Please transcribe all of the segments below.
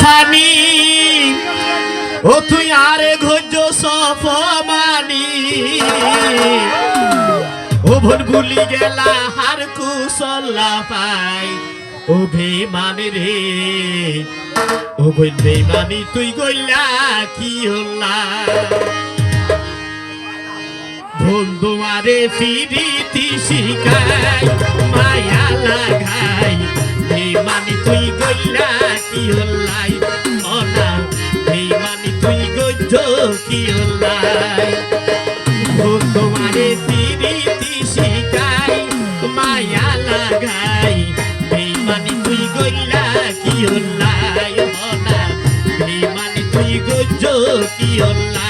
Funny ও তুই আরে ঘোজ সফমানি ও von ভুলি গেলা হার কুশলা পাই। ও বেমানি রে, ও বই বেমানি তুই গইলা কি হল্লা বন্ধু আরে ফিরিতি শিখাই শিখাই মায়া লাগাই। কি হল্লাই অনা বেমানি তুই গইজ কি হল্লাই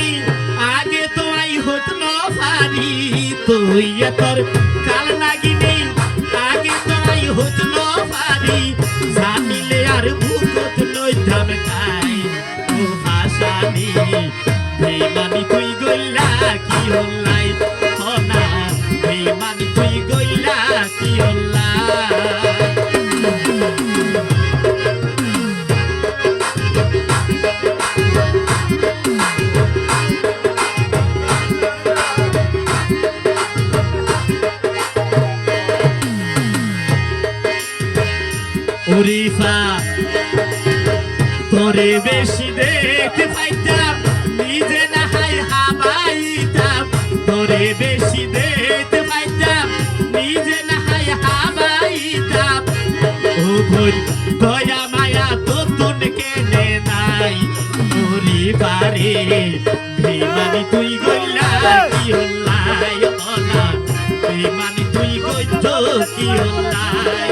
পারি তুই তোর কাল নাগিনি, আগে তো আই ন পারি জানিলে আর ভুকত নই ধান খাই ও ভাষানি বেমানি তুই গইলা, কি হল্লাই উরিফা তোরে বেশি দেখতে পাইতাম, নিজে না হাই হাবাইতাম। তোরে বেশি দেখতে পাইতাম, নিজে না হাই হাবাইতাম। ও ভুল দয়া মায়া তো তুন কেনে নাই তোরি পারে বেমানি তুই গইলা কি হল্লাই অনা বেমানি তুই গইছ কি হল্লাই